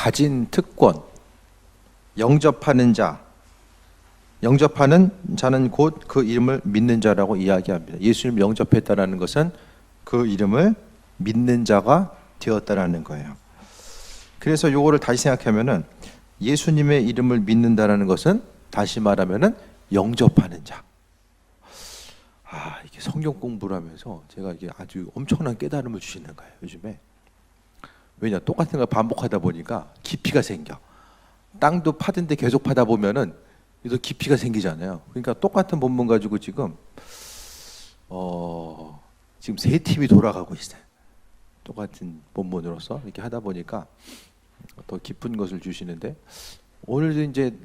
가진 특권, 영접하는 자, 영접하는 자는 곧 그 이름을 믿는 자라고 이야기합니다. 예수님 영접했다라는 것은 그 이름을 믿는 자가 되었다라는 거예요. 그래서 요거를 다시 생각하면은 예수님의 이름을 믿는다라는 것은 다시 말하면은 영접하는 자. 아, 이게 성경 공부를 하면서 제가 이게 아주 엄청난 깨달음을 주시는 거예요, 요즘에. 왜냐, 똑같은 걸 반복하다 보니까 깊이가 생겨. 땅도 파는데 계속 파다 보면은 또 깊이가 생기잖아요. 그러니까 똑같은 본문 가지고 지금 어 지금 세 팀이 돌아가고 있어요. 똑같은 본문으로서 이렇게 하다 보니까 더 깊은 것을 주시는데 오늘도 이제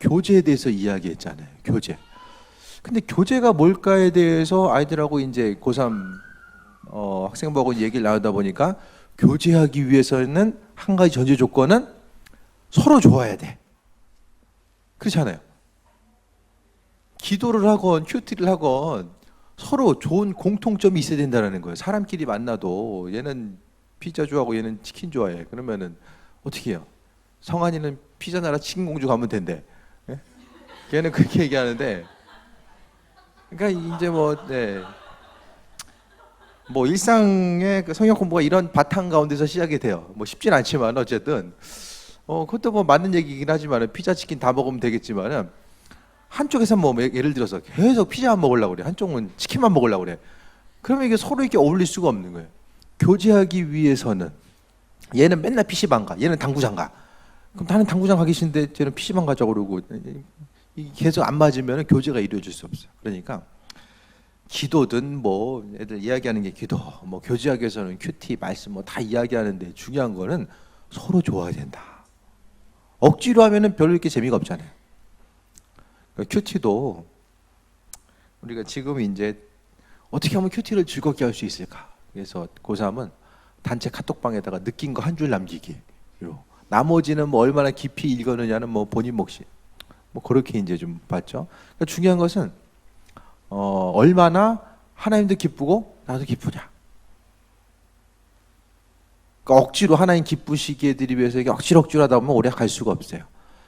교제에 대해서 이야기했잖아요. 교제. 근데 교제가 뭘까에 대해서 아이들하고 이제 고3 어, 학생부하고 얘기를 나누다 보니까 교제하기 위해서는 한 가지 전제 조건은 서로 좋아야 돼. 그렇잖아요. 기도를 하건 큐티를 하건 서로 좋은 공통점이 있어야 된다는 거예요. 사람끼리 만나도 얘는 피자 좋아하고 얘는 치킨 좋아해. 그러면은 어떻게 해요? 성환이는 피자 나라 치킨 공주 가면 된대. 예? 걔는 그렇게 얘기하는데 그러니까 이제 뭐 네. 뭐 일상의 그 성역 공부가 이런 바탕 가운데서 시작이 돼요. 뭐 쉽진 않지만 어쨌든 어 그것도 뭐 맞는 얘기긴 하지만 피자 치킨 다 먹으면 되겠지만은 한쪽에서 뭐 예를 들어서 계속 피자만 먹으려고 그래. 한쪽은 치킨만 먹으려고 그래. 그러면 이게 서로 이렇게 어울릴 수가 없는 거예요. 교제하기 위해서는 얘는 맨날 PC방 가. 얘는 당구장 가. 그럼 나는 당구장 가기 싫은데 쟤는 PC방 가자고 그러고 계속 안 맞으면 교제가 이루어질 수 없어요. 그러니까 기도든 뭐 애들 이야기하는 게 기도, 뭐 교제하기 위해서는 큐티, 말씀 뭐 다 이야기하는데 중요한 거는 서로 좋아야 된다. 억지로 하면은 별로 이렇게 재미가 없잖아요. 그러니까 큐티도 우리가 지금 이제 어떻게 하면 큐티를 즐겁게 할 수 있을까? 그래서 고3은 단체 카톡방에다가 느낀 거 한 줄 남기기. 나머지는 뭐 얼마나 깊이 읽었느냐는 뭐 본인 몫이. 뭐 그렇게 이제 좀 봤죠. 그러니까 중요한 것은 어, 얼마나 하나님도 기쁘고 나도 기쁘냐. 그러니까 억지로 하나님 기쁘시게 해드리기 위해서 이게 억지로 억지로 하다 보면 오래 갈 수가 없어요.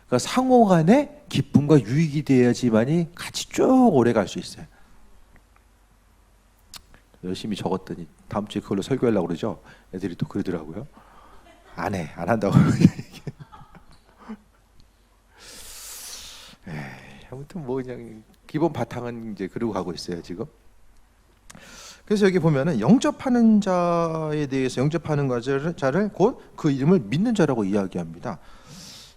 그러니까 상호간에 기쁨과 유익이 돼야지만이 같이 쭉 오래 갈 수 있어요. 열심히 적었더니 다음 주에 그걸로 설교하려고 그러죠. 애들이 또 그러더라고요. 안 해, 안 한다고. 에이, 아무튼 뭐 그냥 기본 바탕은 이제 그러고 가고 있어요 지금. 그래서 여기 보면은 영접하는 자에 대해서 영접하는 자를 곧 그 이름을 믿는 자라고 이야기합니다.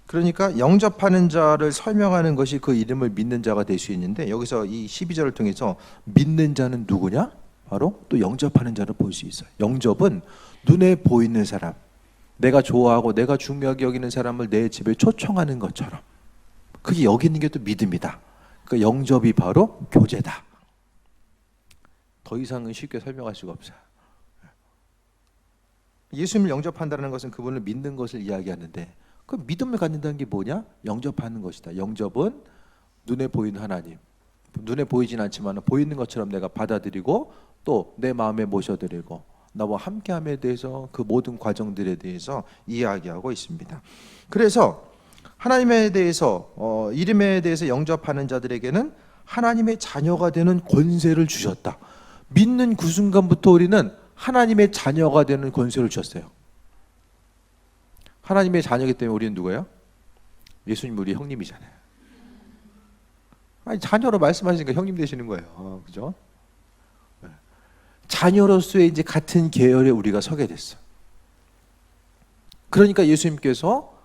그러니까 영접하는 자를 설명하는 것이 그 이름을 믿는 자가 될 수 있는데 여기서 이 12절을 통해서 믿는 자는 누구냐? 바로 또 영접하는 자를 볼 수 있어요. 영접은 눈에 보이는 사람, 내가 좋아하고 내가 중요하게 여기는 사람을 내 집에 초청하는 것처럼 그게 여기 있는 게 또 믿음이다. 그 영접이 바로 교제다. 더 이상은 쉽게 설명할 수가 없어요. 예수님을 영접한다는 것은 그분을 믿는 것을 이야기하는데 그 믿음을 갖는다는 게 뭐냐? 영접하는 것이다. 영접은 눈에 보이는 하나님. 눈에 보이진 않지만 보이는 것처럼 내가 받아들이고 또 내 마음에 모셔드리고 나와 함께함에 대해서 그 모든 과정들에 대해서 이야기하고 있습니다. 그래서 하나님에 대해서 어, 이름에 대해서 영접하는 자들에게는 하나님의 자녀가 되는 권세를 주셨다. 믿는 그 순간부터 우리는 하나님의 자녀가 되는 권세를 주셨어요. 하나님의 자녀기 때문에 우리는 누구예요? 예수님 우리 형님이잖아요. 아니 자녀로 말씀하시니까 형님 되시는 거예요. 어, 그죠? 네. 자녀로서의 이제 같은 계열에 우리가 서게 됐어. 그러니까 예수님께서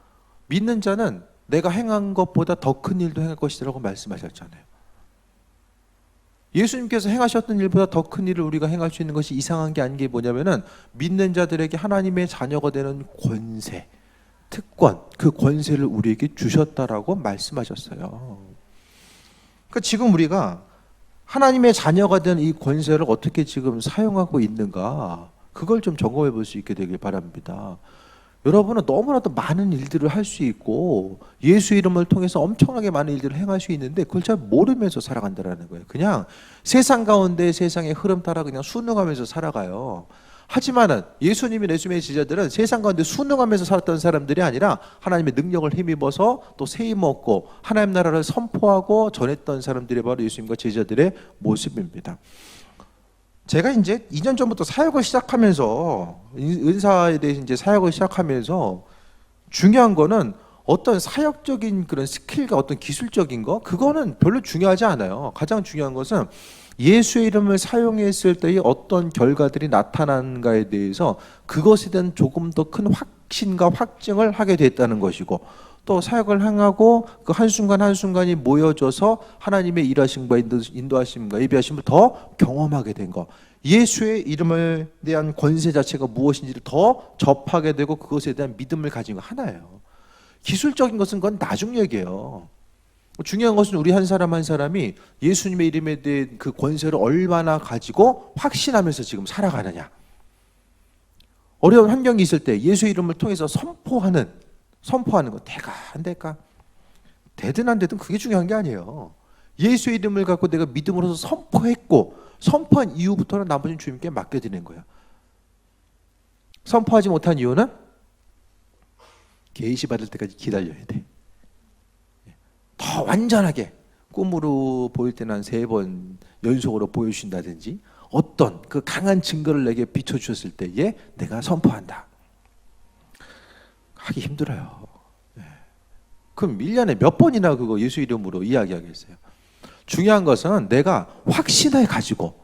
믿는 자는 내가 행한 것보다 더 큰 일도 행할 것이라고 말씀하셨잖아요. 예수님께서 행하셨던 일보다 더 큰 일을 우리가 행할 수 있는 것이 이상한 게 아닌 게 뭐냐면은 믿는 자들에게 하나님의 자녀가 되는 권세, 특권, 그 권세를 우리에게 주셨다라고 말씀하셨어요. 그러니까 지금 우리가 하나님의 자녀가 된 이 권세를 어떻게 지금 사용하고 있는가, 그걸 좀 점검해 볼 수 있게 되길 바랍니다. 여러분은 너무나도 많은 일들을 할 수 있고 예수 이름을 통해서 엄청나게 많은 일들을 행할 수 있는데 그걸 잘 모르면서 살아간다라는 거예요. 그냥 세상 가운데 세상의 흐름 따라 그냥 순응하면서 살아가요. 하지만은 예수님이 예수님의 제자들은 세상 가운데 순응하면서 살았던 사람들이 아니라 하나님의 능력을 힘입어서 또 세임 얻고 하나님 나라를 선포하고 전했던 사람들이 바로 예수님과 제자들의 모습입니다. 제가 이제 2년 전부터 사역을 시작하면서 은사에 대해 이제 사역을 시작하면서 중요한 거는 어떤 사역적인 그런 스킬과 어떤 기술적인 거 그거는 별로 중요하지 않아요. 가장 중요한 것은 예수의 이름을 사용했을 때의 어떤 결과들이 나타난가에 대해서 그것에 대한 조금 더 큰 확신과 확증을 하게 됐다는 것이고 또 사역을 행하고 그 한순간 한순간이 모여져서 하나님의 일하심과 인도- 인도하심과 예비하심을 더 경험하게 된 거. 예수의 이름을 대한 권세 자체가 무엇인지를 더 접하게 되고 그것에 대한 믿음을 가진 거 하나예요. 기술적인 것은 그건 나중 얘기예요. 중요한 것은 우리 한 사람 한 사람이 예수님의 이름에 대한 그 권세를 얼마나 가지고 확신하면서 지금 살아가느냐. 어려운 환경이 있을 때 예수 이름을 통해서 선포하는 선포하는 거 될까 안 될까? 되든 안 되든 그게 중요한 게 아니에요. 예수 이름을 갖고 내가 믿음으로서 선포했고 선포한 이후부터는 나머지는 주님께 맡겨드리는 거야. 선포하지 못한 이유는 계시 받을 때까지 기다려야 돼. 더 완전하게 꿈으로 보일 때는 한세번 연속으로 보여주신다든지 어떤 그 강한 증거를 내게 비춰주셨을 때에 내가 선포한다. 하기 힘들어요. 예. 그럼 1년에 몇 번이나 그거 예수 이름으로 이야기하겠어요. 중요한 것은 내가 확신을 가지고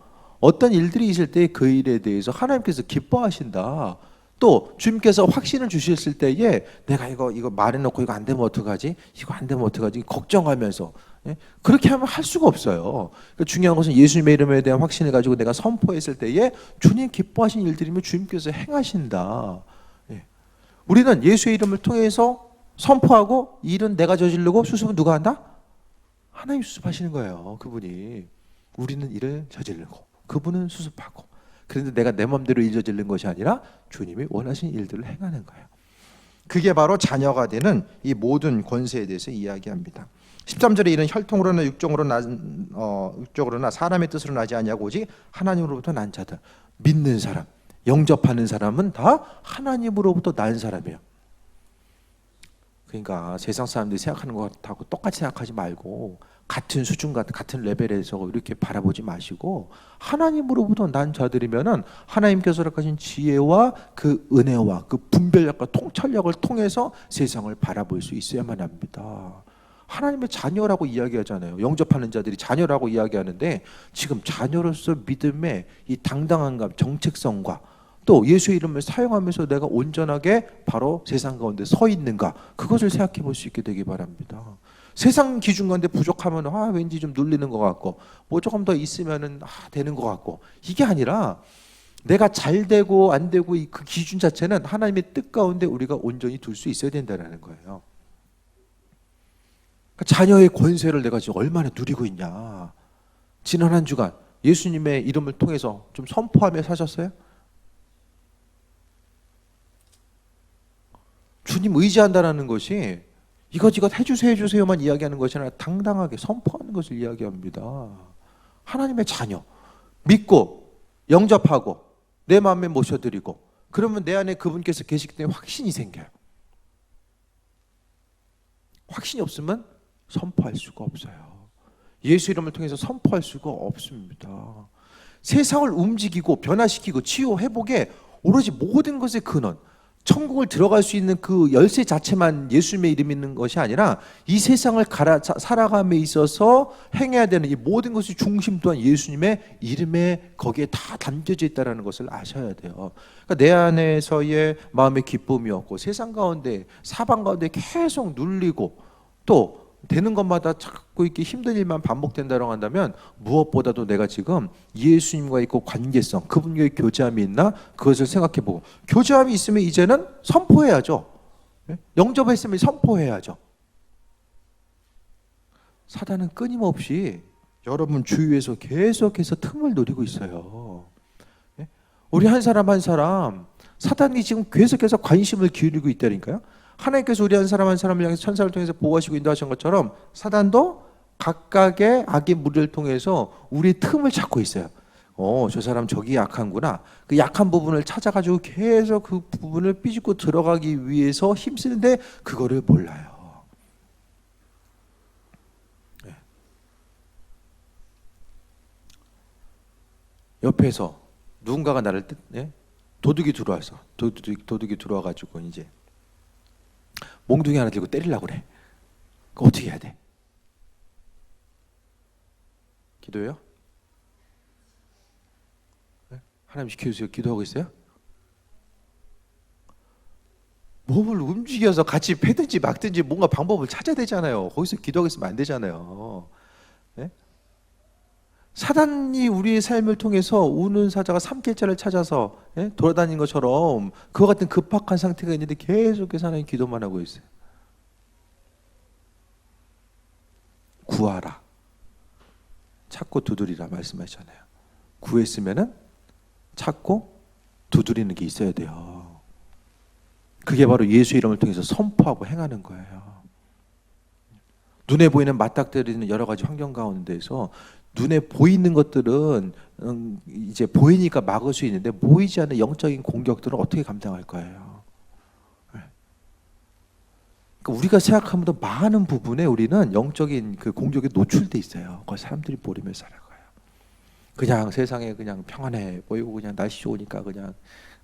어떤 일들이 있을 때 그 일에 대해서 하나님께서 기뻐하신다. 또 주님께서 확신을 주셨을 때에 내가 이거 이거 말해놓고 이거 안 되면 어떡하지? 이거 안 되면 어떡하지? 걱정하면서 예? 그렇게 하면 할 수가 없어요. 그러니까 중요한 것은 예수님의 이름에 대한 확신을 가지고 내가 선포했을 때에 주님 기뻐하신 일들이면 주님께서 행하신다. 예. 우리는 예수의 이름을 통해서 선포하고 이 일은 내가 저지르고 수습은 누가 한다? 하나님 수습하시는 거예요. 그분이 우리는 일을 저지르고 그분은 수습하고 그런데 내가 내 마음대로 일 저지르는 것이 아니라 주님이 원하신 일들을 행하는 거예요. 그게 바로 자녀가 되는 이 모든 권세에 대해서 이야기합니다. 13절에 이런 혈통으로나 육종으로 난 어, 육적으로나 사람의 뜻으로 나지 아니하고 오직 하나님으로부터 난 자들 믿는 사람 영접하는 사람은 다 하나님으로부터 난 사람이에요. 그러니까 세상 사람들이 생각하는 것하고 똑같이 생각하지 말고 같은 수준 같은 레벨에서 이렇게 바라보지 마시고 하나님으로부터 난 자들이면은 하나님께서 허락하신 지혜와 그 은혜와 그 분별력과 통찰력을 통해서 세상을 바라볼 수 있어야만 합니다. 하나님의 자녀라고 이야기하잖아요. 영접하는 자들이 자녀라고 이야기하는데 지금 자녀로서 믿음의 이 당당한 감, 정책성과 또 예수의 이름을 사용하면서 내가 온전하게 바로 세상 가운데 서 있는가 그것을 생각해 볼 수 있게 되기 바랍니다. 세상 기준 가운데 부족하면 아 왠지 좀 눌리는 것 같고 뭐 조금 더 있으면은 아 되는 것 같고 이게 아니라 내가 잘 되고 안 되고 이그 기준 자체는 하나님의 뜻 가운데 우리가 온전히 둘 수 있어야 된다는 거예요. 그러니까 자녀의 권세를 내가 지금 얼마나 누리고 있냐. 지난 한 주간 예수님의 이름을 통해서 좀 선포하며 사셨어요? 주님 의지한다라는 것이 이것저것 해주세요 해주세요만 이야기하는 것이 아니라 당당하게 선포하는 것을 이야기합니다. 하나님의 자녀 믿고 영접하고 내 마음에 모셔드리고 그러면 내 안에 그분께서 계시기 때문에 확신이 생겨요. 확신이 없으면 선포할 수가 없어요. 예수 이름을 통해서 선포할 수가 없습니다. 세상을 움직이고 변화시키고 치유 회복에 오로지 모든 것의 근원 천국을 들어갈 수 있는 그 열쇠 자체만 예수님의 이름이 있는 것이 아니라 이 세상을 갈아, 자- 살아감에 있어서 행해야 되는 이 모든 것의 중심 또한 예수님의 이름에 거기에 다 담겨져 있다는 것을 아셔야 돼요. 그러니까 내 안에서의 마음의 기쁨이었고 세상 가운데 사방 가운데 계속 눌리고 또 되는 것마다 자꾸 이렇게 힘든 일만 반복된다고 한다면 무엇보다도 내가 지금 예수님과 있고 관계성, 그분과의 교제함이 있나 그것을 생각해보고 교제함이 있으면 이제는 선포해야죠. 예? 영접했으면 선포해야죠. 사단은 끊임없이 여러분 주위에서 계속해서 틈을 노리고 있어요. 예? 우리 한 사람 한 사람 사단이 지금 계속해서 관심을 기울이고 있다니까요. 하나님께서 우리 한 사람 한 사람을 향해서 천사를 통해서 보호하시고 인도하신 것처럼 사단도 각각의 악의 무리를 통해서 우리의 틈을 찾고 있어요. 어, 저 사람 저기 약한구나. 그 약한 부분을 찾아가지고 계속 그 부분을 삐집고 들어가기 위해서 힘쓰는데 그거를 몰라요. 네. 옆에서 누군가가 나를 뜻, 예? 도둑이 들어와서 도둑이, 도둑이 들어와가지고 이제 몽둥이 하나 들고 때리려고 그래. 그 어떻게 해야 돼? 기도해요? 네? 하나님 지켜주세요. 기도하고 있어요? 몸을 움직여서 같이 패든지 막든지 뭔가 방법을 찾아야 되잖아요. 거기서 기도하고 있으면 안 되잖아요. 네? 사단이 우리의 삶을 통해서 우는 사자가 삼킬자를 찾아서 예? 돌아다니는 것처럼 그와 같은 급박한 상태가 있는데 계속해서 하나님 기도만 하고 있어요. 구하라. 찾고 두드리라 말씀하셨잖아요. 구했으면은 찾고 두드리는 게 있어야 돼요. 그게 바로 예수 이름을 통해서 선포하고 행하는 거예요. 눈에 보이는 맞닥뜨리는 여러 가지 환경 가운데서 눈에 보이는 것들은 음, 이제 보이니까 막을 수 있는데 보이지 않는 영적인 공격들은 어떻게 감당할 거예요? 네. 그러니까 우리가 생각하는 더 많은 부분에 우리는 영적인 그 공격에 노출돼 있어요. 그 사람들이 모르며 살아가요. 그냥 세상에 그냥 평안해 보이고 그냥 날씨 좋으니까 그냥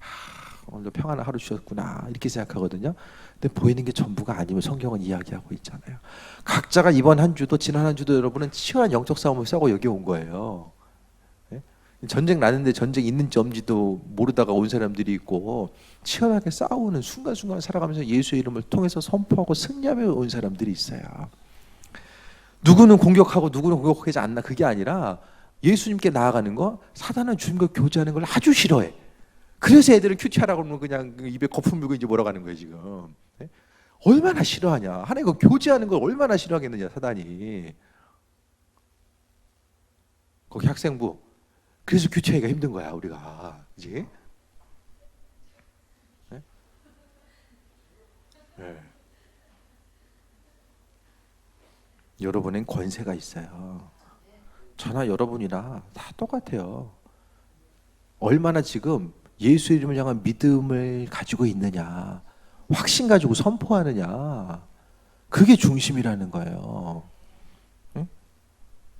아, 오늘도 평안한 하루 주셨구나 이렇게 생각하거든요. 근데 보이는 게 전부가 아니면 성경은 이야기하고 있잖아요. 각자가 이번 한 주도 지난 한 주도 여러분은 치열한 영적 싸움을 싸고 여기 온 거예요. 예? 전쟁 나는데 전쟁 있는지 없는지도 모르다가 온 사람들이 있고 치열하게 싸우는 순간순간 살아가면서 예수의 이름을 통해서 선포하고 승리하며 온 사람들이 있어요. 누구는 공격하고 누구는 공격하지 않나 그게 아니라 예수님께 나아가는 거 사단은 주님과 교제하는 걸 아주 싫어해. 그래서 애들은 큐티하라고 그러면 그냥 그 입에 거품 물고 이제 몰아가는 거예요 지금. 네? 얼마나 싫어하냐. 하나님과 교제하는 걸 얼마나 싫어하겠느냐 사단이. 거기 학생부. 그래서 큐티하기가 힘든 거야 우리가. 그지? 네? 네. 여러분엔 권세가 있어요. 저나 여러분이나 다 똑같아요. 얼마나 지금 예수 이름을 향한 믿음을 가지고 있느냐, 확신 가지고 선포하느냐, 그게 중심이라는 거예요. 응?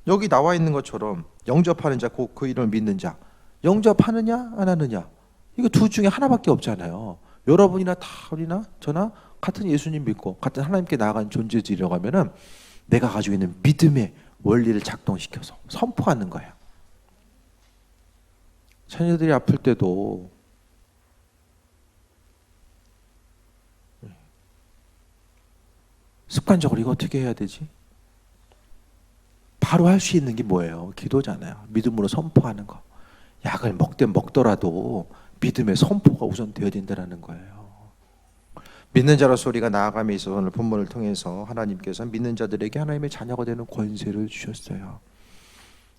여기 나와 있는 것처럼 영접하는 자, 그, 그 이름을 믿는 자, 영접하느냐 안 하느냐, 이거 둘 중에 하나밖에 없잖아요. 여러분이나 다 우리나 저나 같은 예수님 믿고 같은 하나님께 나아간 존재들이라고 하면은 내가 가지고 있는 믿음의 원리를 작동시켜서 선포하는 거예요. 자녀들이 아플 때도 습관적으로 이거 어떻게 해야 되지? 바로 할 수 있는 게 뭐예요? 기도잖아요. 믿음으로 선포하는 거. 약을 먹든 먹더라도 믿음의 선포가 우선 되어야 된다는 거예요. 믿는 자로서 우리가 나아감에 있어서 오늘 본문을 통해서 하나님께서 믿는 자들에게 하나님의 자녀가 되는 권세를 주셨어요.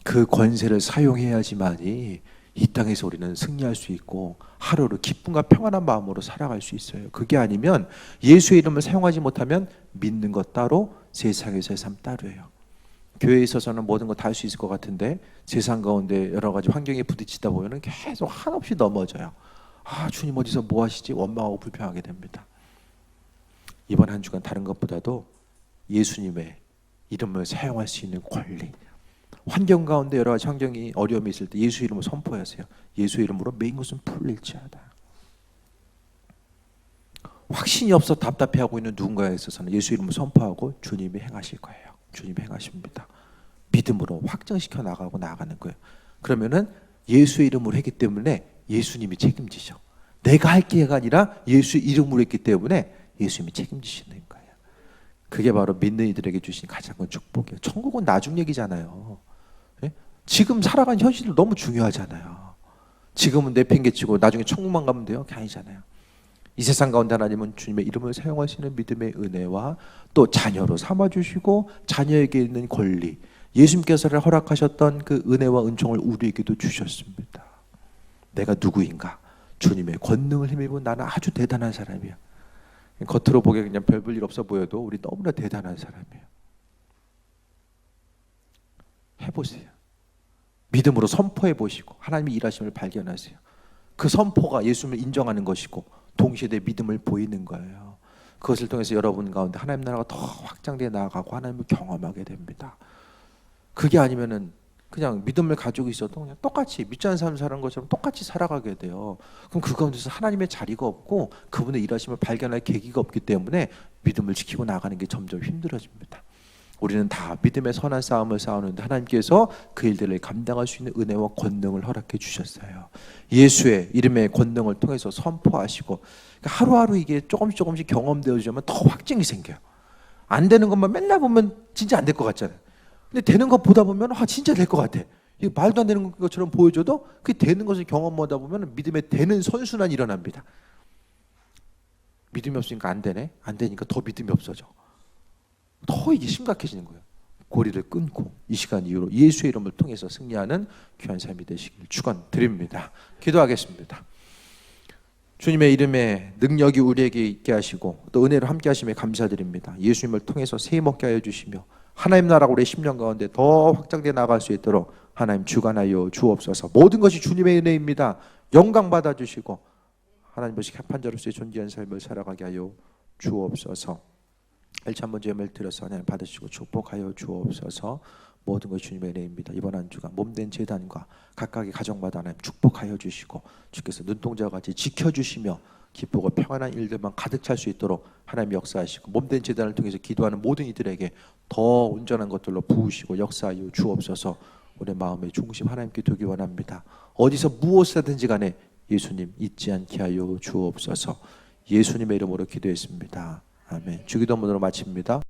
그 권세를 사용해야지만이 이 땅에서 우리는 승리할 수 있고 하루를 기쁨과 평안한 마음으로 살아갈 수 있어요. 그게 아니면 예수의 이름을 사용하지 못하면 믿는 것 따로 세상에서의 삶 따로예요. 교회에 있어서는 모든 거 다 할 수 있을 것 같은데 세상 가운데 여러 가지 환경에 부딪히다 보면 계속 한없이 넘어져요. 아 주님 어디서 뭐 하시지 원망하고 불평하게 됩니다. 이번 한 주간 다른 것보다도 예수님의 이름을 사용할 수 있는 권리 환경 가운데 여러 가지 환경이 어려움이 있을 때 예수 이름을 선포하세요. 예수 이름으로 매인 것은 풀릴지어다. 확신이 없어 답답해하고 있는 누군가에 있어서는 예수 이름을 선포하고 주님이 행하실 거예요. 주님이 행하십니다. 믿음으로 확정시켜 나가고 나가는 거예요. 그러면은 예수 이름으로 했기 때문에 예수님이 책임지셔. 내가 할 게가 아니라 예수 이름으로 했기 때문에 예수님이 책임지시는 거예요. 그게 바로 믿는 이들에게 주신 가장 큰 축복이에요. 천국은 나중 얘기잖아요. 예? 지금 살아가는 현실도 너무 중요하잖아요. 지금은 내팽개치고 나중에 천국만 가면 돼요? 그게 아니잖아요. 이 세상 가운데 하나님은 주님의 이름을 사용하시는 믿음의 은혜와 또 자녀로 삼아주시고 자녀에게 있는 권리, 예수님께서 허락하셨던 그 은혜와 은총을 우리에게도 주셨습니다. 내가 누구인가? 주님의 권능을 힘입은 나는 아주 대단한 사람이야. 겉으로 보기에 그냥 별 볼 일 없어 보여도 우리 너무나 대단한 사람이에요. 해보세요. 믿음으로 선포해 보시고 하나님의 일하심을 발견하세요. 그 선포가 예수님을 인정하는 것이고 동시에 내 믿음을 보이는 거예요. 그것을 통해서 여러분 가운데 하나님 나라가 더 확장되어 나아가고 하나님을 경험하게 됩니다. 그게 아니면은 그냥 믿음을 가지고 있어도 그냥 똑같이 믿지 않는 사람 사는 것처럼 똑같이 살아가게 돼요. 그럼 그 가운데서 하나님의 자리가 없고 그분의 일하심을 발견할 계기가 없기 때문에 믿음을 지키고 나가는 게 점점 힘들어집니다. 우리는 다 믿음의 선한 싸움을 싸우는데 하나님께서 그 일들을 감당할 수 있는 은혜와 권능을 허락해 주셨어요. 예수의 이름의 권능을 통해서 선포하시고 그러니까 하루하루 이게 조금씩 조금씩 경험되어지면 더 확증이 생겨요. 안 되는 것만 맨날 보면 진짜 안 될 것 같잖아요. 근데 되는 것 보다 보면 아 진짜 될 것 같아. 이거 말도 안 되는 것처럼 보여줘도 그 되는 것을 경험하다 보면 믿음의 되는 선순환이 일어납니다. 믿음이 없으니까 안 되네. 안 되니까 더 믿음이 없어져. 더 이게 심각해지는 거예요. 고리를 끊고 이 시간 이후로 예수의 이름을 통해서 승리하는 귀한 삶이 되시길 축원드립니다. 기도하겠습니다. 주님의 이름에 능력이 우리에게 있게 하시고 또 은혜로 함께 하심에 감사드립니다. 예수님을 통해서 새 먹게 하여 주시며 하나님 나라가 우리 10년 가운데 더 확장돼 나갈 수 있도록 하나님 주관하여 주옵소서. 모든 것이 주님의 은혜입니다. 영광 받아 주시고 하나님 보시 합한 자로서의 존귀한 삶을 살아가게 하여 주옵소서. 일치 한번 제물 드려서 하나님 받으시고 축복하여 주옵소서. 모든 것이 주님의 은혜입니다. 이번 한 주간 몸된 재단과 각각의 가정마다 하나님 축복하여 주시고 주께서 눈동자와 같이 지켜주시며 기쁘고 평안한 일들만 가득 찰 수 있도록 하나님 역사하시고 몸된 재단을 통해서 기도하는 모든 이들에게 더 온전한 것들로 부으시고 역사하여 주옵소서. 우리 마음의 중심 하나님께 두기 원합니다. 어디서 무엇이든지 간에 예수님 잊지 않게 하여 주옵소서. 예수님의 이름으로 기도했습니다. 아멘. 주기도문으로 마칩니다.